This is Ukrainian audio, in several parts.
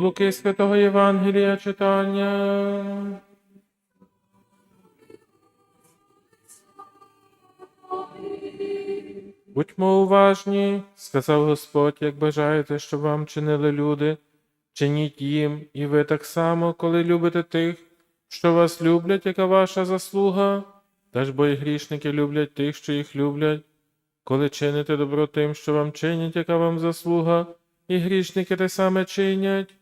Луки Святого Євангелія читання. Будьмо уважні, сказав Господь, як бажаєте, щоб вам чинили люди, чиніть їм, і ви так само, коли любите тих, що вас люблять, яка ваша заслуга, та ж бо і грішники люблять тих, що їх люблять. Коли чините добро тим, що вам чинять, яка вам заслуга, і грішники те саме чинять.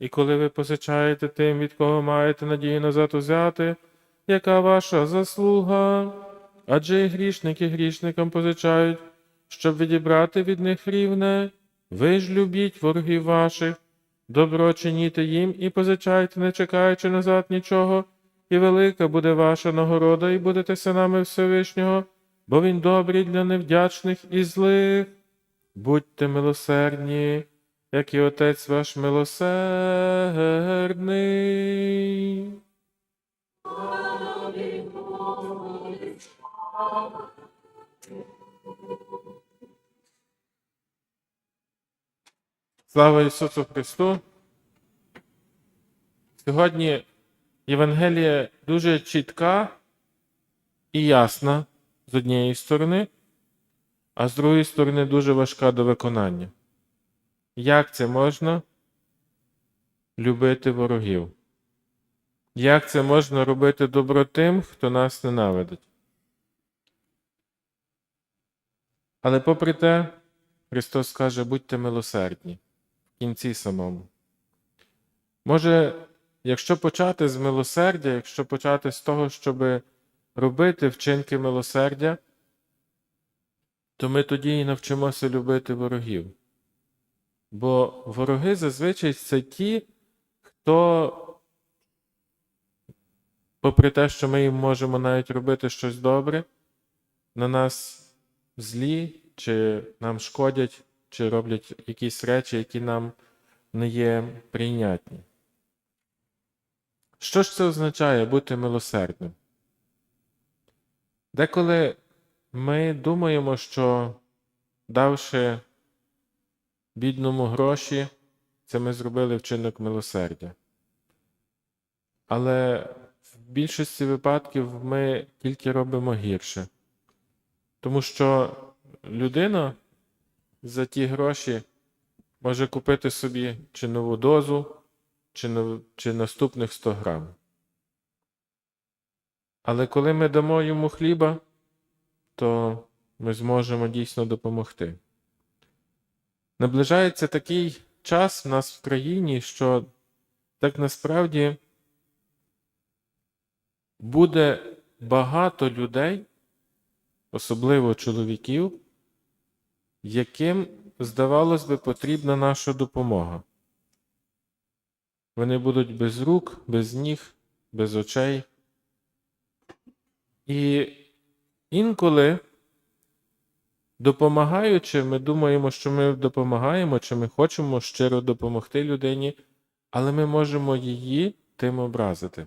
І коли ви позичаєте тим, від кого маєте надію назад узяти, яка ваша заслуга? Адже і грішники грішникам позичають, щоб відібрати від них рівне. Ви ж любіть ворогів ваших, добро чиніте їм і позичайте, не чекаючи назад нічого, і велика буде ваша нагорода, і будете синами Всевишнього, бо він добрий для невдячних і злих. Будьте милосердні, як і Отець ваш милосердний. Слава Ісусу Христу! Сьогодні Євангелія дуже чітка і ясна з однієї сторони, а з другої сторони дуже важка до виконання. Як це можна любити ворогів? Як це можна робити добро тим, хто нас ненавидить? Але попри те, Христос каже, будьте милосердні в кінці самому. Може, якщо почати з милосердя, якщо почати з того, щоб робити вчинки милосердя, то ми тоді і навчимося любити ворогів. Бо вороги зазвичай це ті, хто, попри те, що ми їм можемо навіть робити щось добре, на нас злі, чи нам шкодять, чи роблять якісь речі, які нам не є прийнятні. Що ж це означає бути милосердним? Деколи ми думаємо, що давши бідному гроші, це ми зробили вчинок милосердя. Але в більшості випадків ми тільки робимо гірше. Тому що людина за ті гроші може купити собі чи нову дозу, чи, нов- чи наступних 100 грам. Але коли ми дамо йому хліба, то ми зможемо дійсно допомогти. Наближається такий час в нас в країні, що так насправді буде багато людей, особливо чоловіків, яким, здавалось би, потрібна наша допомога. Вони будуть без рук, без ніг, без очей. І інколи, допомагаючи, ми думаємо, що ми допомагаємо, чи ми хочемо щиро допомогти людині, але ми можемо її тим образити.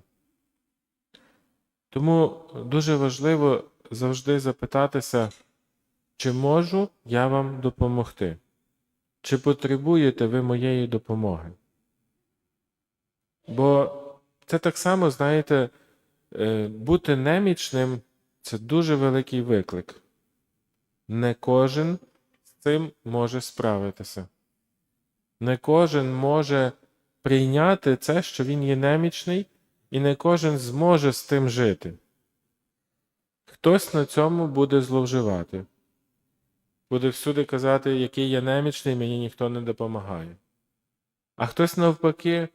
Тому дуже важливо завжди запитатися, чи можу я вам допомогти? Чи потребуєте ви моєї допомоги? Бо це так само, знаєте, е, бути немічним це дуже великий виклик. Не кожен з цим може справитися. Не кожен може прийняти це, що він є немічний, і не кожен зможе з тим жити. Хтось на цьому буде зловживати, буде всюди казати, який я немічний, мені ніхто не допомагає. А хтось, навпаки,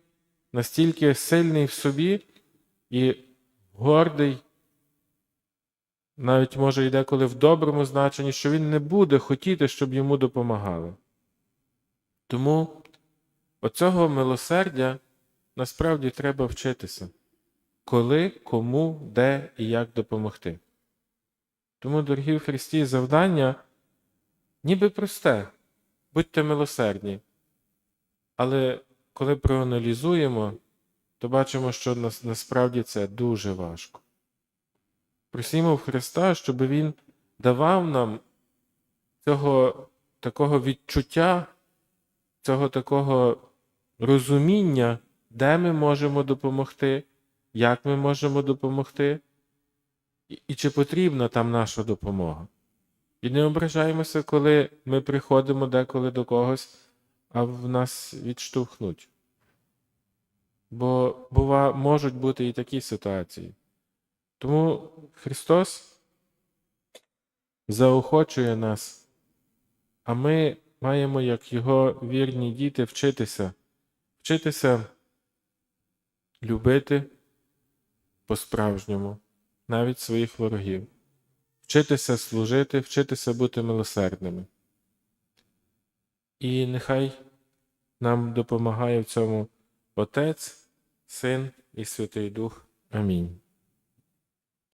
настільки сильний в собі і гордий, навіть може йде коли в доброму значенні, що він не буде хотіти, щоб йому допомагали. Тому оцього милосердя насправді треба вчитися, коли, кому, де і як допомогти. Тому, дорогі в Христі, завдання ніби просте, будьте милосердні. Але коли проаналізуємо, то бачимо, що нас, насправді це дуже важко. Просімо в Христа, щоб Він давав нам цього такого відчуття, цього такого розуміння, де ми можемо допомогти, як ми можемо допомогти, і, і чи потрібна там наша допомога. І не ображаємося, коли ми приходимо деколи до когось, а в нас відштовхнуть. Бо бува, можуть бути і такі ситуації. Тому Христос заохочує нас, а ми маємо, як Його вірні діти, вчитися, вчитися любити по-справжньому, навіть своїх ворогів, вчитися служити, вчитися бути милосердними. І нехай нам допомагає в цьому Отець, Син і Святий Дух. Амінь.